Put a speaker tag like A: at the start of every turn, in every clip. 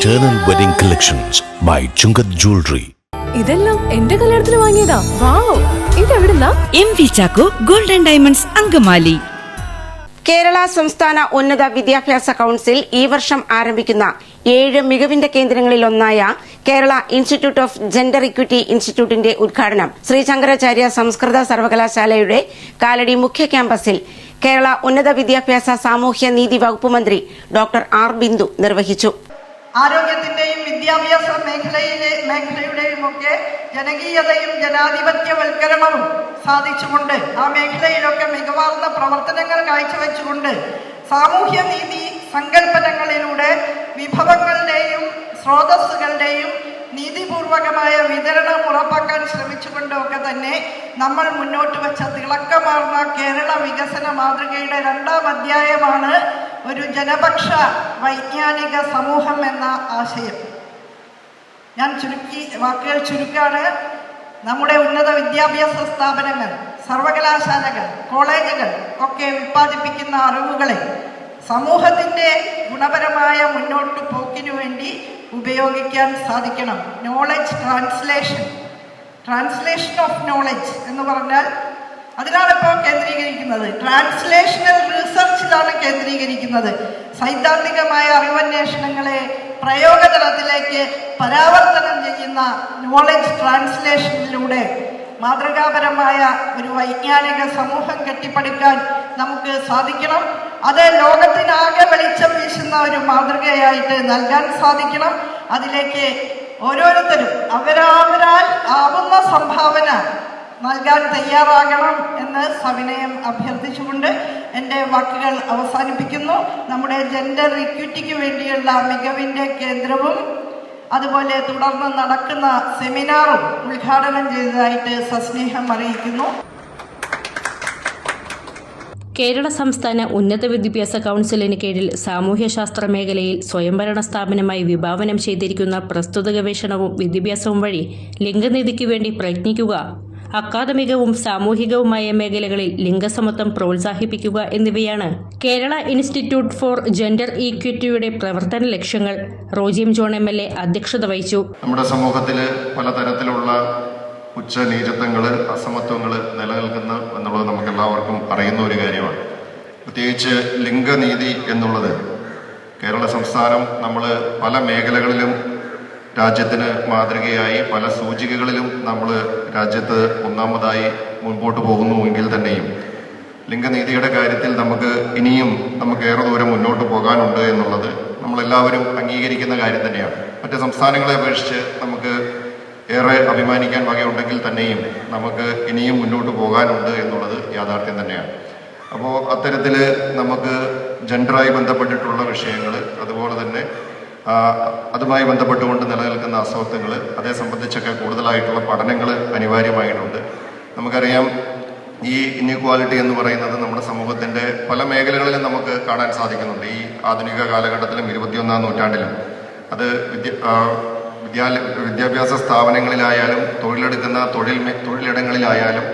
A: Eternal Wedding Collections by Chungat Jewelry.
B: ഇതെല്ലാം എന്റെ കല്യാണത്തിന് വാങ്ങിയതാ. Wow ഇതെവിടുന്നാ?
C: M V Chacko golden diamonds Angamaly.
D: Kerala സംസ്ഥാന ഉന്നത വിദ്യാഭ്യാസ കൌൺസിൽ ഈ വർഷം ആരംഭിക്കുന്ന ഏഴ് മികവിന്റെ കേന്ദ്രങ്ങളിൽ ഒന്നായ Kerala institute of gender equity ഇൻസ്റ്റിറ്റ്യൂട്ടിന്റെ ഉദ്ഘാടനം ശ്രീ ശങ്കരാചാര്യ സംസ്കൃത സർവകലാശാലയുടെ കാലടി മുഖ്യ ക്യാമ്പസിൽ കേരള ഉന്നത വിദ്യാഭ്യാസ സാമൂഹ്യ നീതി വകുപ്പ് മന്ത്രി ഡോക്ടർ ആർ ബിന്ദു നിർവഹിച്ചു.
E: ആരോഗ്യത്തിന്റെയും വിദ്യാഭ്യാസ മേഖലയിലെ മേഖലയുടെയും ഒക്കെ ജനകീയതയും ജനാധിപത്യവൽക്കരണവും സാധിച്ചുകൊണ്ട് ആ മേഖലയിലൊക്കെ മികവാർന്ന പ്രവർത്തനങ്ങൾ കാഴ്ചവെച്ചുകൊണ്ട് സാമൂഹ്യ നീതി സങ്കല്പനങ്ങളിലൂടെ വിഭവങ്ങളുടെയും സ്രോതസ്സുകളുടെയും നീതിപൂർവകമായ വിതരണം ഉറപ്പാക്കാൻ ശ്രമിച്ചുകൊണ്ടൊക്കെ തന്നെ നമ്മൾ മുന്നോട്ട് വെച്ച തിളക്കമാർന്ന കേരള വികസന മാതൃകയുടെ രണ്ടാം അധ്യായമാണ് ഒരു ജനപക്ഷ വൈജ്ഞാനിക സമൂഹം എന്ന ആശയം. ഞാൻ ചുരുക്കി വാക്കുകൾ ചുരുക്കാണ്. നമ്മുടെ ഉന്നത വിദ്യാഭ്യാസ സ്ഥാപനങ്ങൾ സർവകലാശാലകൾ കോളേജുകൾ ഒക്കെ ഉൽപ്പാദിപ്പിക്കുന്ന അറിവുകളെ സമൂഹത്തിന്റെ ഗുണപരമായ മുന്നോട്ട് പോക്കിനു വേണ്ടി ഉപയോഗിക്കാൻ സാധിക്കണം. Knowledge translation translation of knowledge എന്ന് പറഞ്ഞാൽ അതിനാണ് ഇപ്പോൾ കേന്ദ്രീകരിക്കുന്നത് ട്രാൻസ്ലേഷണൽ റിസർച്ചിലാണ് കേന്ദ്രീകരിക്കുന്നത്. സൈദ്ധാന്തികമായ അറിവന്വേഷണങ്ങളെ പ്രയോഗതലത്തിലേക്ക് പരാവർത്തനം ചെയ്യുന്ന നോളജ് ട്രാൻസ്ലേഷനിലൂടെ മാതൃകാപരമായ ഒരു വൈജ്ഞാനിക സമൂഹം കെട്ടിപ്പടുക്കാൻ നമുക്ക് സാധിക്കണം. അത് ലോകത്തിനാകെ വെളിച്ചം വീശുന്ന ഒരു മാതൃകയായിട്ട് നൽകാൻ സാധിക്കണം. അതിലേക്ക് ഓരോരുത്തരും അവരവരാൽ ആവുന്ന സംഭാവന നൽകാൻ തയ്യാറാകണം എന്ന് സവിനയം അഭ്യർത്ഥിച്ചുകൊണ്ട് എന്റെ വാക്കുകൾ അവസാനിപ്പിക്കുന്നു. നമ്മുടെ ജെൻഡർ ഇക്വിറ്റിക്ക് വേണ്ടിയുള്ള മികവിന്റെ കേന്ദ്രവും അതുപോലെ തുടർന്ന് നടക്കുന്ന സെമിനാറും ഉദ്ഘാടനം ചെയ്തതായിട്ട് സസ്നേഹം അറിയിക്കുന്നു.
F: കേരള സംസ്ഥാന ഉന്നത വിദ്യാഭ്യാസ കൗൺസിലിന് കീഴിൽ സാമൂഹ്യശാസ്ത്ര മേഖലയിൽ സ്വയംഭരണ സ്ഥാപനമായി വിഭാവനം ചെയ്തിരിക്കുന്ന പ്രസ്തുത ഗവേഷണവും വിദ്യാഭ്യാസവും വഴി ലിംഗനീതിക്ക് വേണ്ടി പ്രയത്നിക്കുക അക്കാദമികവും സാമൂഹികവുമായ മേഖലകളിൽ ലിംഗസമത്വം പ്രോത്സാഹിപ്പിക്കുക എന്നിവയാണ് കേരള ഇൻസ്റ്റിറ്റ്യൂട്ട് ഫോർ ജെൻഡർ ഈക്വിറ്റിയുടെ പ്രവർത്തന ലക്ഷ്യങ്ങൾ. റോജിയം ജോൺ എം എൽ എ അധ്യക്ഷത വഹിച്ചു.
G: നമ്മുടെ സമൂഹത്തിൽ പലതരത്തിലുള്ള ഉച്ചനീചത്വങ്ങൾ അസമത്വങ്ങൾ നിലനിൽക്കുന്നു എന്നുള്ളത് നമുക്ക് എല്ലാവർക്കും അറിയുന്ന ഒരു കാര്യമാണ്. പ്രത്യേകിച്ച് ലിംഗനീതി എന്നുള്ളത് കേരള സംസ്ഥാനം നമ്മൾ പല മേഖലകളിലും രാജ്യത്തിന് മാതൃകയായി പല സൂചികകളിലും നമ്മൾ രാജ്യത്ത് ഒന്നാമതായി മുൻപോട്ട് പോകുന്നുവെങ്കിൽ തന്നെയും ലിംഗനീതിയുടെ കാര്യത്തിൽ നമുക്ക് ഇനിയും നമുക്ക് ഏറെ ദൂരം മുന്നോട്ട് പോകാനുണ്ട് എന്നുള്ളത് നമ്മളെല്ലാവരും അംഗീകരിക്കുന്ന കാര്യം തന്നെയാണ്. മറ്റ് സംസ്ഥാനങ്ങളെ അപേക്ഷിച്ച് നമുക്ക് ഏറെ അഭിമാനിക്കാൻ വകയുണ്ടെങ്കിൽ തന്നെയും നമുക്ക് ഇനിയും മുന്നോട്ട് പോകാനുണ്ട് എന്നുള്ളത് യാഥാർത്ഥ്യം തന്നെയാണ്. അപ്പോൾ അത്തരത്തിൽ നമുക്ക് ജെൻഡറായി ബന്ധപ്പെട്ടിട്ടുള്ള വിഷയങ്ങൾ അതുപോലെ തന്നെ അതുമായി ബന്ധപ്പെട്ടുകൊണ്ട് നിലനിൽക്കുന്ന അസ്വസ്ഥങ്ങൾ അതേ സംബന്ധിച്ചൊക്കെ കൂടുതലായിട്ടുള്ള പഠനങ്ങൾ അനിവാര്യമായിട്ടുണ്ട്. നമുക്കറിയാം ഈ ഇൻഇക്വാലിറ്റി എന്ന് പറയുന്നത് നമ്മുടെ സമൂഹത്തിന്റെ പല മേഖലകളിലും നമുക്ക് കാണാൻ സാധിക്കുന്നുണ്ട്. ഈ ആധുനിക കാലഘട്ടത്തിലും ഇരുപത്തിയൊന്നാം നൂറ്റാണ്ടിലും. അത് വിദ്യ വിദ്യാഭ്യാസ സ്ഥാപനങ്ങളിലായാലും തൊഴിലെടുക്കുന്ന തൊഴിൽ തൊഴിലിടങ്ങളിലായാലും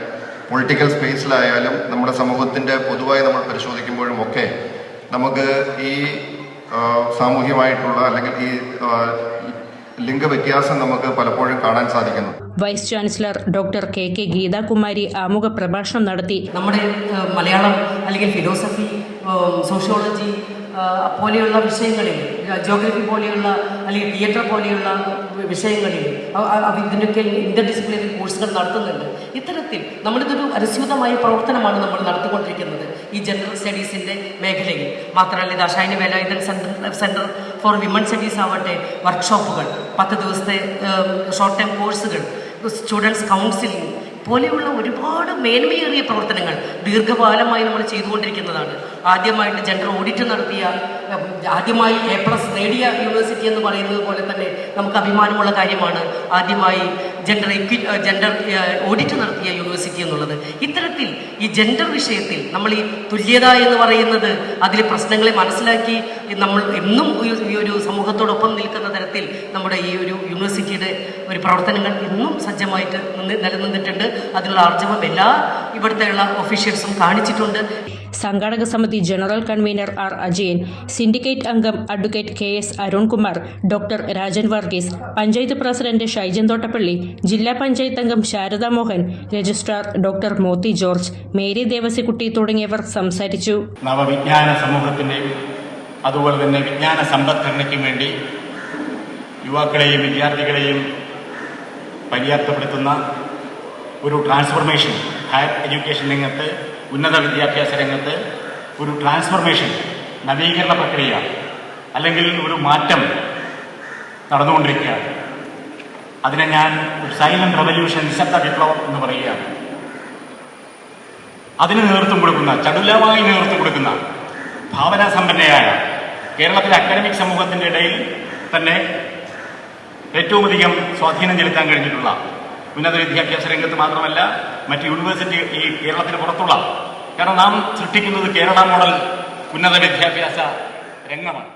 G: പൊളിറ്റിക്കൽ സ്പേസിലായാലും നമ്മുടെ സമൂഹത്തിന്റെ പൊതുവായി നമ്മൾ പരിശോധിക്കുമ്പോഴും ഒക്കെ നമുക്ക് ഈ സാമൂഹ്യമായിട്ടുള്ള അല്ലെങ്കിൽ ഈ ലിംഗ ലിംഗവ്യത്യാസം നമുക്ക് പലപ്പോഴും കാണാൻ സാധിക്കുന്നു.
F: Vice chancellor doctor K K Geethakumari ആമുഖ പ്രഭാഷണം നടത്തി.
H: നമ്മുടെ മലയാളം അല്ലെങ്കിൽ ഫിലോസഫി സോഷ്യോളജി പോലെയുള്ള വിഷയങ്ങളിൽ ജോഗ്രഫി പോലെയുള്ള അല്ലെങ്കിൽ തിയേറ്റർ പോലെയുള്ള വിഷയങ്ങളിൽ ഇതിന്റെയൊക്കെ ഇന്റർ ഡിസിപ്ലിനറി കോഴ്സുകൾ നടത്തുന്നുണ്ട്. ഇത്തരത്തിൽ നമ്മളിതൊരു അനുസ്യൂതമായ പ്രവർത്തനമാണ് നമ്മൾ നടത്തിക്കൊണ്ടിരിക്കുന്നത് ഈ ജനറൽ സ്റ്റഡീസിന്റെ മേഖലയിൽ. മാത്രമല്ല ഇത് അഷായന Velayudhan centre centre for women studies ആവട്ടെ വർക്ക്ഷോപ്പുകൾ പത്ത് ദിവസത്തെ ഷോർട്ട് ടൈം കോഴ്സുകൾ സ്റ്റുഡൻസ് കൗൺസിലിംഗ് പോലെയുള്ള ഒരുപാട് മേന്മയേറിയ പ്രവർത്തനങ്ങൾ ദീർഘകാലമായി നമ്മൾ ചെയ്തുകൊണ്ടിരിക്കുന്നതാണ്. ആദ്യമായിട്ട് ജെൻഡർ ഓഡിറ്റ് നടത്തിയ ആദ്യമായി എ പ്ലസ് നേടിയ യൂണിവേഴ്സിറ്റി എന്ന് പറയുന്നത് പോലെ തന്നെ നമുക്ക് അഭിമാനമുള്ള കാര്യമാണ് ആദ്യമായി ജെൻഡർ ഇക്വി ജെൻഡർ ഓഡിറ്റ് നടത്തിയ യൂണിവേഴ്സിറ്റി എന്നുള്ളത്. ഇത്തരത്തിൽ ഈ ജെൻഡർ വിഷയത്തിൽ നമ്മൾ ഈ തുല്യത എന്ന് പറയുന്നത് അതിലെ പ്രശ്നങ്ങളെ മനസ്സിലാക്കി നമ്മൾ എന്നും ഈ- ഒരു സമൂഹത്തോടൊപ്പം നിൽക്കുന്ന തരത്തിൽ നമ്മുടെ ഈ ഒരു യൂണിവേഴ്സിറ്റിയുടെ ഒരു പ്രവർത്തനങ്ങൾ ഇന്നും സജ്ജമായിട്ട് നിന്ന് നിലനിന്നിട്ടുണ്ട്. അതിനുള്ള ആർജവം എല്ലാ ഇവിടുത്തെയുള്ള ഒഫീഷ്യൽസും കാണിച്ചിട്ടുണ്ട്.
F: സംഘാടക സമിതി general convener R Ajayan syndicate അംഗം advocate K S Arunkumar doctor Rajan Varghese panchayat president Shaijan Thottappally ജില്ലാ പഞ്ചായത്ത് അംഗം ശാരദാ മോഹൻ രജിസ്ട്രാർ ഡോക്ടർ മോത്തി ജോർജ് മേരി ദേവസിക്കുട്ടി തുടങ്ങിയവർ സംസാരിച്ചു.
I: നവവിജ്ഞാന സമൂഹത്തിന്റെയും അതുപോലെ തന്നെ വിജ്ഞാന സമ്പദ്ഘടനയ്ക്കും വേണ്ടി യുവാക്കളെയും വിദ്യാർത്ഥികളെയും പര്യാപ്തപ്പെടുത്തുന്ന ഒരു ട്രാൻസ്ഫോർമേഷൻ ഹയർ എഡ്യൂക്കേഷൻ രംഗത്ത് ഉന്നത വിദ്യാഭ്യാസ രംഗത്ത് ഒരു ട്രാൻസ്ഫർമേഷൻ നവീകരണ പ്രക്രിയ അല്ലെങ്കിൽ ഒരു മാറ്റം നടന്നുകൊണ്ടിരിക്കുകയാണ്. അതിനെ ഞാൻ ഒരു സൈലന്റ് റവല്യൂഷൻ നിശബ്ദ വിപ്ലവം എന്ന് പറയുകയാണ്. അതിന് നേതൃത്വം കൊടുക്കുന്ന ചടുലമായി നേതൃത്വം കൊടുക്കുന്ന ഭാവനാ സമ്പന്നയായ കേരളത്തിലെ അക്കാഡമിക് സമൂഹത്തിന്റെ ഇടയിൽ തന്നെ ഏറ്റവും അധികം സ്വാധീനം ചെലുത്താൻ കഴിഞ്ഞിട്ടുള്ള ഉന്നത വിദ്യാഭ്യാസ രംഗത്ത് മാത്രമല്ല മറ്റ് യൂണിവേഴ്സിറ്റി ഈ കേരളത്തിന് പുറത്തുള്ള. കാരണം നാം സൃഷ്ടിക്കുന്നത് കേരള മോഡൽ ഉന്നത വിദ്യാഭ്യാസ രംഗമാണ്.